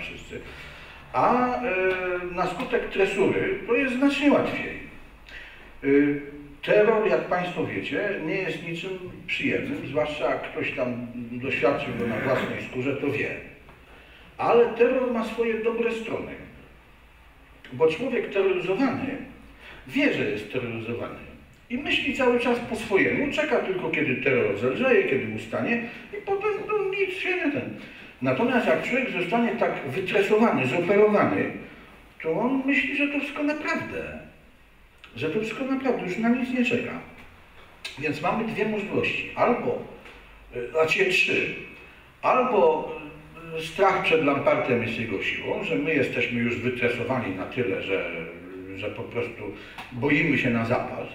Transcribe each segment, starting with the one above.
wszyscy. A e, na skutek tresury to jest znacznie łatwiej. E, terror, jak Państwo wiecie, nie jest niczym przyjemnym, zwłaszcza jak ktoś tam doświadczył go na własnej skórze, to wie. Ale terror ma swoje dobre strony. Bo człowiek terroryzowany wie, że jest terroryzowany. I myśli cały czas po swojemu, czeka tylko kiedy terror zelżeje, kiedy ustanie i potem no, nic się nie ten. Natomiast jak człowiek zostanie tak wytresowany, zoperowany, to on myśli, że to wszystko naprawdę. Że to wszystko naprawdę, już na nic nie czeka. Więc mamy dwie możliwości. Albo, znaczy trzy. Albo e, strach przed Lampartem jest jego siłą, że my jesteśmy już wytresowani na tyle, że, że po prostu boimy się na zapas,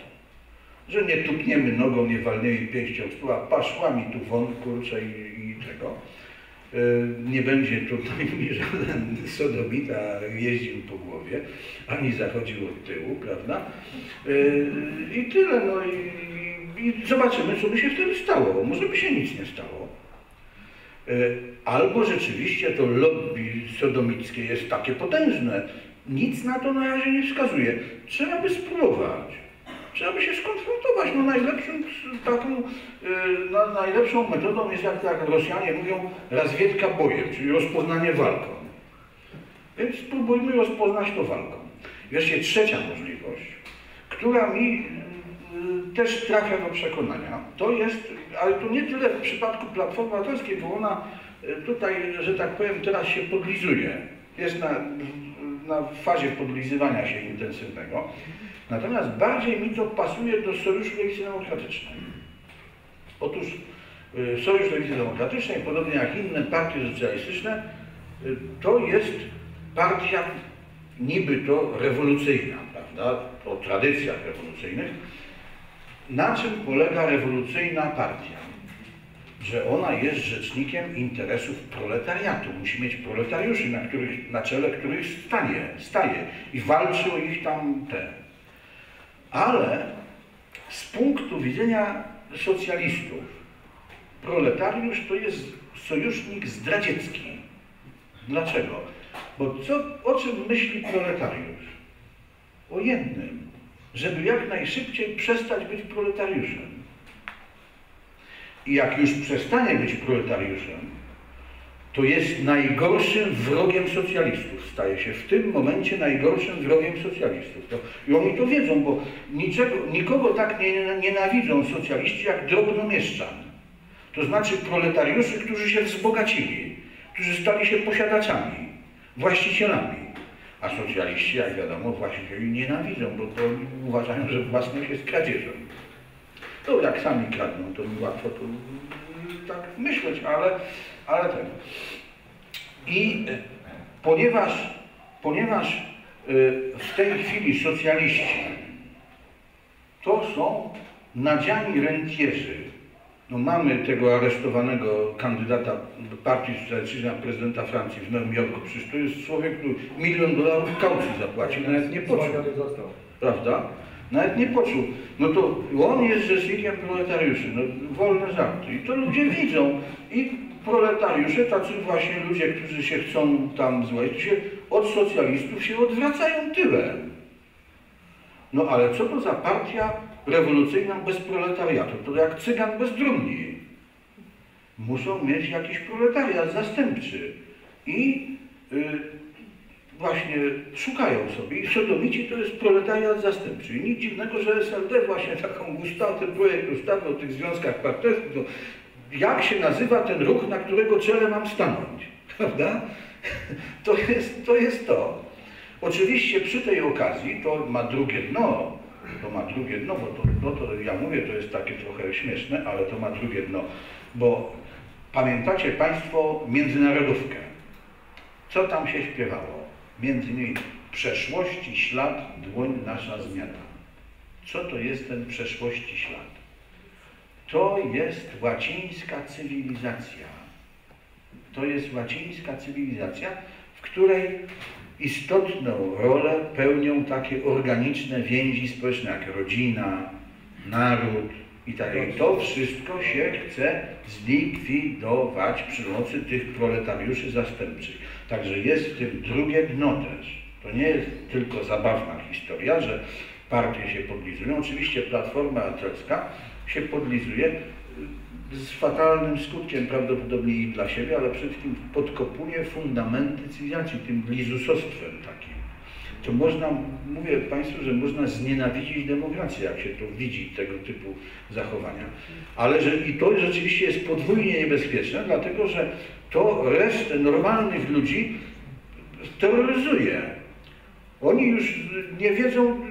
że nie tupniemy nogą, nie walniemy pięścią w stół, a paszła mi tu wąt, kurczę i, i tego. E, nie będzie tutaj mi żaden sodomita jeździł po głowie, ani zachodził od tyłu, prawda? E, I tyle, no i, i zobaczymy, co by się wtedy stało. Może by się nic nie stało. E, albo rzeczywiście to lobby sodomickie jest takie potężne. Nic na to na razie nie wskazuje. Trzeba by spróbować. Trzeba by się skonfrontować. No najlepszą, taką, no, najlepszą metodą jest, jak, jak Rosjanie mówią, razwiedka bojem, czyli rozpoznanie walką. Więc spróbujmy rozpoznać to walką. Wreszcie trzecia możliwość, która mi y, też trafia do przekonania, to jest, ale to nie tyle w przypadku Platformy Obywatelskiej, bo ona y, tutaj, że tak powiem, teraz się podlizuje. Jest na, na fazie podlizywania się intensywnego. Natomiast bardziej mi to pasuje do Sojuszu Lewicy Demokratycznej. Otóż y, Sojusz Lewicy Demokratycznej, podobnie jak inne partie socjalistyczne, y, to jest partia niby to rewolucyjna, prawda, o tradycjach rewolucyjnych. Na czym polega rewolucyjna partia? Że ona jest rzecznikiem interesów proletariatu. Musi mieć proletariuszy, na, których, na czele których stanie, staje i walczy o ich tam te ale z punktu widzenia socjalistów, proletariusz to jest sojusznik zdradziecki. Dlaczego? Bo co, o czym myśli proletariusz? O jednym, żeby jak najszybciej przestać być proletariuszem. I jak już przestanie być proletariuszem, to jest najgorszym wrogiem socjalistów. Staje się w tym momencie najgorszym wrogiem socjalistów. To, I oni to wiedzą, bo niczego, nikogo tak nie nienawidzą socjaliści jak drobnomieszczan. To znaczy proletariuszy, którzy się wzbogacili, którzy stali się posiadaczami, właścicielami. A socjaliści, jak wiadomo, właścicieli nienawidzą, bo to uważają, że własność jest kradzieżą. To jak sami kradną, to mi łatwo to tak myśleć, ale ale tego. I ponieważ, ponieważ e, w tej chwili socjaliści to są nadziani rentierzy, no mamy tego aresztowanego kandydata partii socjalistycznej na prezydenta Francji w Nowym Jorku. Przecież to jest człowiek, który milion dolarów kaucji zapłacił, nawet nie poczuł. Prawda? Nawet nie poczuł. No to on jest rzecznikiem proletariuszy. No, wolne żarty. I to ludzie widzą. I proletariusze, tacy właśnie ludzie, którzy się chcą tam złożyć, się od socjalistów się odwracają tyłem. No ale co to za partia rewolucyjna bez proletariatu? To jak cygan bez drumni. Muszą mieć jakiś proletariat zastępczy. I y, właśnie szukają sobie. I sodomici to jest proletariat zastępczy. I nic dziwnego, że SLD właśnie taką ustawę, ten projekt ustawy o tych związkach partnerskich, jak się nazywa ten ruch, na którego czele mam stanąć, prawda? To jest to. Jest to. Oczywiście przy tej okazji to ma drugie dno, to ma drugie dno, bo to, to ja mówię, to jest takie trochę śmieszne, ale to ma drugie dno, bo pamiętacie Państwo międzynarodówkę. Co tam się śpiewało? Między innymi przeszłości ślad, dłoń nasza zmiana. Co to jest ten przeszłości ślad? To jest łacińska cywilizacja. To jest łacińska cywilizacja, w której istotną rolę pełnią takie organiczne więzi społeczne jak rodzina, naród, I tak, i to wszystko się chce zlikwidować przy pomocy tych proletariuszy zastępczych. Także jest w tym drugie dno też. To nie jest tylko zabawna historia, że partie się podlizują. Oczywiście Platforma Obywatelska się podlizuje z fatalnym skutkiem prawdopodobnie i dla siebie, ale przede wszystkim podkopuje fundamenty cywilizacji tym lizusostwem takim. To można, mówię Państwu, że można znienawidzić demokrację, jak się to widzi, tego typu zachowania. Ale że i to rzeczywiście jest podwójnie niebezpieczne, dlatego że to resztę normalnych ludzi terroryzuje. Oni już nie wiedzą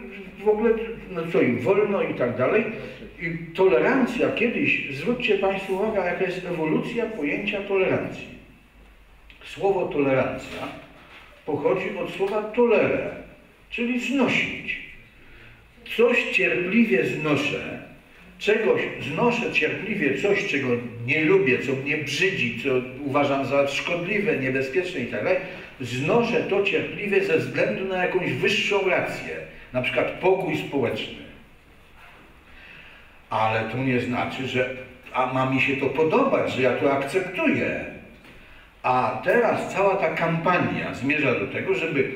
w ogóle, no co im wolno i tak dalej. I tolerancja kiedyś, zwróćcie Państwo uwagę, jaka jest ewolucja pojęcia tolerancji. Słowo tolerancja pochodzi od słowa tolere, czyli znosić. Coś cierpliwie znoszę, czegoś znoszę cierpliwie coś, czego nie lubię, co mnie brzydzi, co uważam za szkodliwe, niebezpieczne i tak znoszę to cierpliwie ze względu na jakąś wyższą rację, na przykład pokój społeczny. Ale to nie znaczy, że a ma mi się to podobać, że ja to akceptuję. A teraz cała ta kampania zmierza do tego, żeby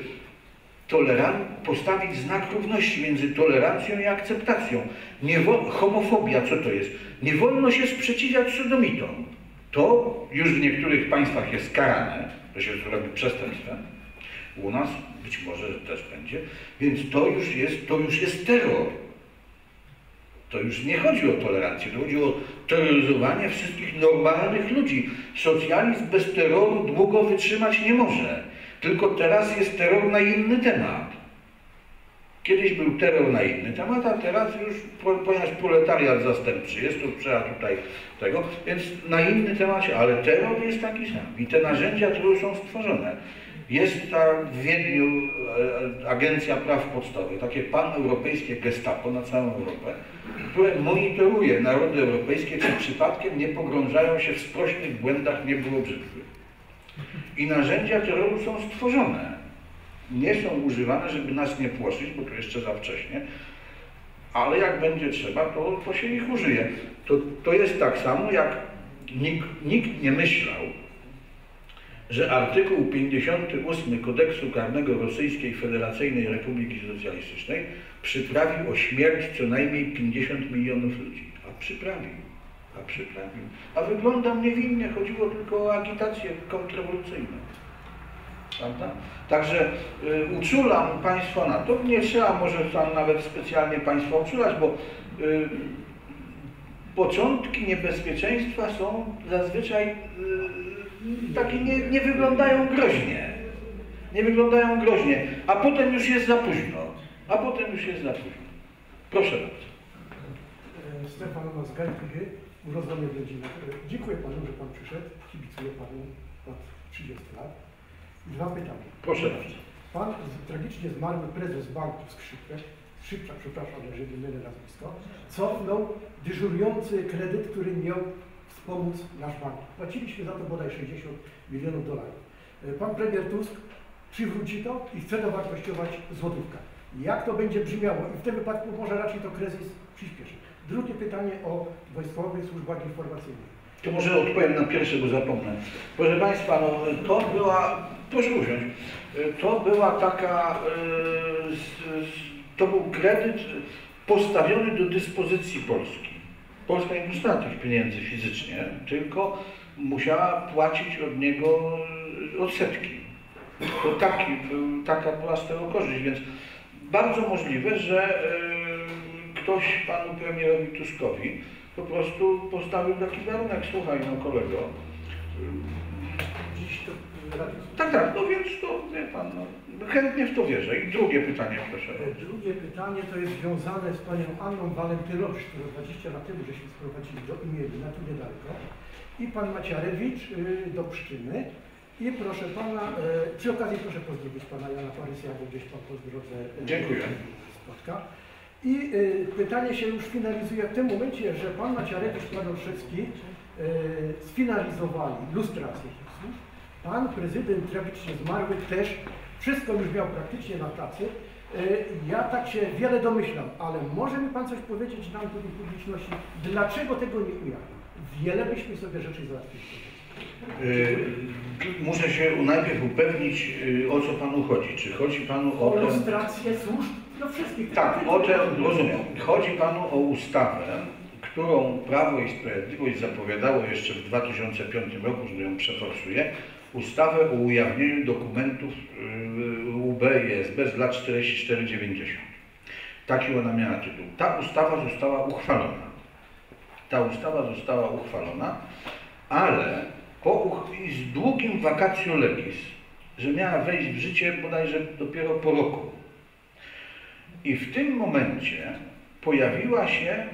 toleran postawić znak równości między tolerancją i akceptacją. Nie homofobia, co to jest? Nie wolno się sprzeciwiać sodomitom. To już w niektórych państwach jest karane, to się zrobi przestępstwem. U nas być może też będzie. Więc to już jest, to już jest terror. To już nie chodzi o tolerancję, to chodzi o terroryzowanie wszystkich normalnych ludzi. Socjalizm bez terroru długo wytrzymać nie może. Tylko teraz jest terror na inny temat. Kiedyś był terror na inny temat, a teraz już, ponieważ proletariat zastępczy jest, to trzeba tutaj tego, więc na inny temat, ale terror jest taki sam. I te narzędzia, które są stworzone. Jest ta w Wiedniu e, Agencja Praw Podstawowych, takie paneuropejskie gestapo na całą Europę, które monitoruje narody europejskie, czy przypadkiem nie pogrążają się w sprośnych błędach niebyłobrzydłych. I narzędzia terroru są stworzone. Nie są używane, żeby nas nie płoszyć, bo to jeszcze za wcześnie, ale jak będzie trzeba, to, to się ich użyje. To, to jest tak samo, jak nikt, nikt nie myślał, że artykuł 58 Kodeksu Karnego Rosyjskiej Federacyjnej Republiki Socjalistycznej przyprawił o śmierć co najmniej 50 milionów ludzi. A przyprawił a przyprawił. A wyglądam niewinnie, chodziło tylko o agitację kontrrewolucyjną. Prawda? Także y, uczulam Państwa na to. Nie trzeba może tam nawet specjalnie Państwa uczulać, bo y, początki niebezpieczeństwa są zazwyczaj y, takie nie, nie wyglądają groźnie. Nie wyglądają groźnie, a potem już jest za późno. A potem już jest za późno. Proszę bardzo. Stefan Mazgajki, urodzony w rodzinach. Dziękuję Panu, że Pan przyszedł. Kibicuję Panu od 30 lat. Dwa pytania. Proszę bardzo. Pan tragicznie zmarły prezes banku Skrzypek, Skrzypcza, przepraszam, jeżeli mylę nazwisko, cofnął dyżurujący kredyt, który miał wspomóc nasz bank. Płaciliśmy za to bodaj 60 milionów dolarów. Pan premier Tusk przywróci to i chce dowartościować złotówkę. Jak to będzie brzmiało? I w tym wypadku może raczej to kryzys przyspieszy. Drugie pytanie o wojskowych służbach informacyjnych. To może odpowiem na pierwsze, bo zapomnę. Proszę Państwa, no, to była, proszę usiąść, to była taka, e, to był kredyt postawiony do dyspozycji Polski. Polska nie dostała tych pieniędzy fizycznie, tylko musiała płacić od niego odsetki. To taki, taka była z tego korzyść, więc bardzo możliwe, że e, ktoś panu premierowi Tuskowi po prostu postawił taki warunek, słuchaj no kolego. Dziś to Tak, tak, no więc to wie pan, no, chętnie w to wierzę. I drugie pytanie proszę. Drugie pytanie to jest związane z panią Anną Walentynowicz, którą 20 lat temu żeśmy sprowadzili do Imielina, tu niedaleko. I pan Maciarewicz y, do Pszczyny. I proszę pana, y, przy okazji proszę pozdrowić pana Jana Parysia, bo gdzieś pan po drodze y, Dziękuję. spotka. I y, pytanie się już finalizuje w tym momencie, że pan Maciarewicz, pan Olszewski y, sfinalizowali lustrację tych służb. Pan prezydent tragicznie zmarły też wszystko już miał praktycznie na tacy, Y, Ja tak się wiele domyślam, ale może mi Pan coś powiedzieć nam tu w publiczności, dlaczego tego nie ujawnił? Wiele byśmy sobie rzeczy załatwili. Y, Muszę się najpierw upewnić, y, o co Panu chodzi. Czy chodzi Panu o... O ten- lustrację służb, no wszystkich. Tak, o tę rozumiem. Chodzi Panu o ustawę, którą Prawo i Sprawiedliwość zapowiadało jeszcze w 2005 roku, że ją przeforsuje. Ustawę o ujawnieniu dokumentów yy, UB i SB z lat 44-90. Taki ona miała tytuł. Ta ustawa została uchwalona. Ta ustawa została uchwalona, ale po z długim vacatio legis, że miała wejść w życie bodajże dopiero po roku. I w tym momencie pojawiła się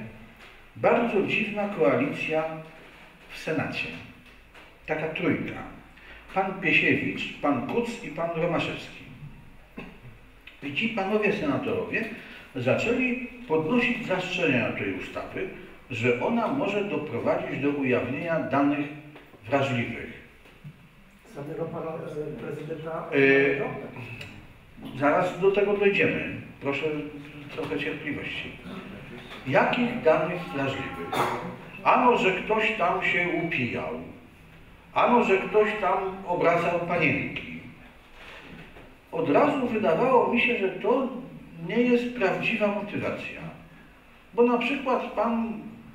bardzo dziwna koalicja w Senacie. Taka trójka. Pan Piesiewicz, pan Kuc i pan Romaszewski. I ci panowie senatorowie zaczęli podnosić zastrzeżenia tej ustawy, że ona może doprowadzić do ujawnienia danych wrażliwych. Samego Pana e, Prezydenta. Y, Zaraz do tego dojdziemy. Proszę trochę cierpliwości. Jakich danych wrażliwych? Ano, że ktoś tam się upijał. Ano, że ktoś tam obracał panienki. Od razu wydawało mi się, że to nie jest prawdziwa motywacja. Bo na przykład pan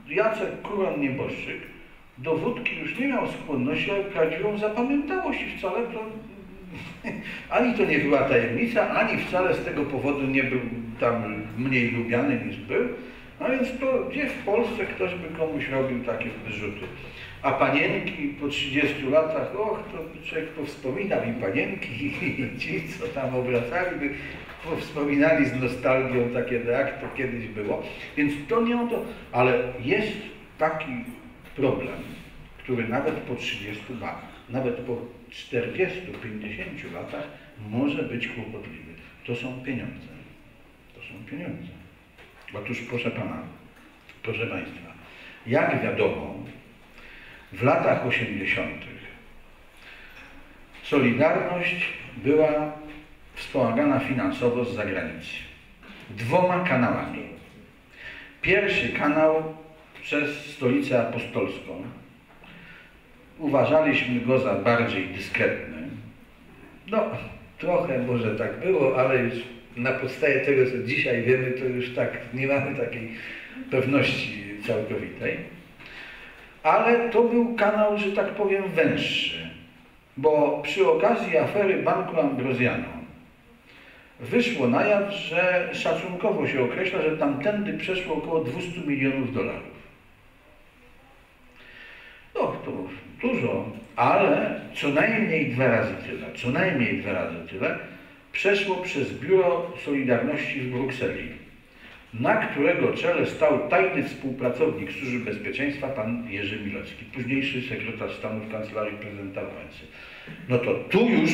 Jacek Kuran-Nieboszczyk do wódki już nie miał skłonności, ale prawdziwą zapamiętałość i wcale to ani to nie była tajemnica, ani wcale z tego powodu nie był tam mniej lubiany niż był. No więc to gdzie w Polsce ktoś by komuś robił takie wyrzuty. A panienki po 30 latach, och, to człowiek powspominał i panienki, i ci, co tam obracali, by powspominali z nostalgią takie, jak to kiedyś było. Więc to nie o to, ale jest taki problem, który nawet po 30 latach, nawet po 40-50 latach może być kłopotliwy. To są pieniądze. To są pieniądze. Otóż proszę Pana, proszę Państwa, jak wiadomo, w latach 80. Solidarność była wspomagana finansowo z zagranicy. Dwoma kanałami. Pierwszy kanał przez Stolicę Apostolską. Uważaliśmy go za bardziej dyskretny. No, trochę może tak było, ale już na podstawie tego, co dzisiaj wiemy, to już tak nie mamy takiej pewności całkowitej. Ale to był kanał, że tak powiem, węższy, bo przy okazji afery Banku Ambrozjano wyszło na jaw, że szacunkowo się określa, że tamtędy przeszło około 200 milionów dolarów. No, to dużo, ale co najmniej dwa razy tyle, co najmniej dwa razy tyle przeszło przez Biuro Solidarności w Brukseli, na którego czele stał tajny współpracownik Służby Bezpieczeństwa, pan Jerzy Milewski, późniejszy sekretarz stanu w Kancelarii Prezydenta Wałęsy. No to tu już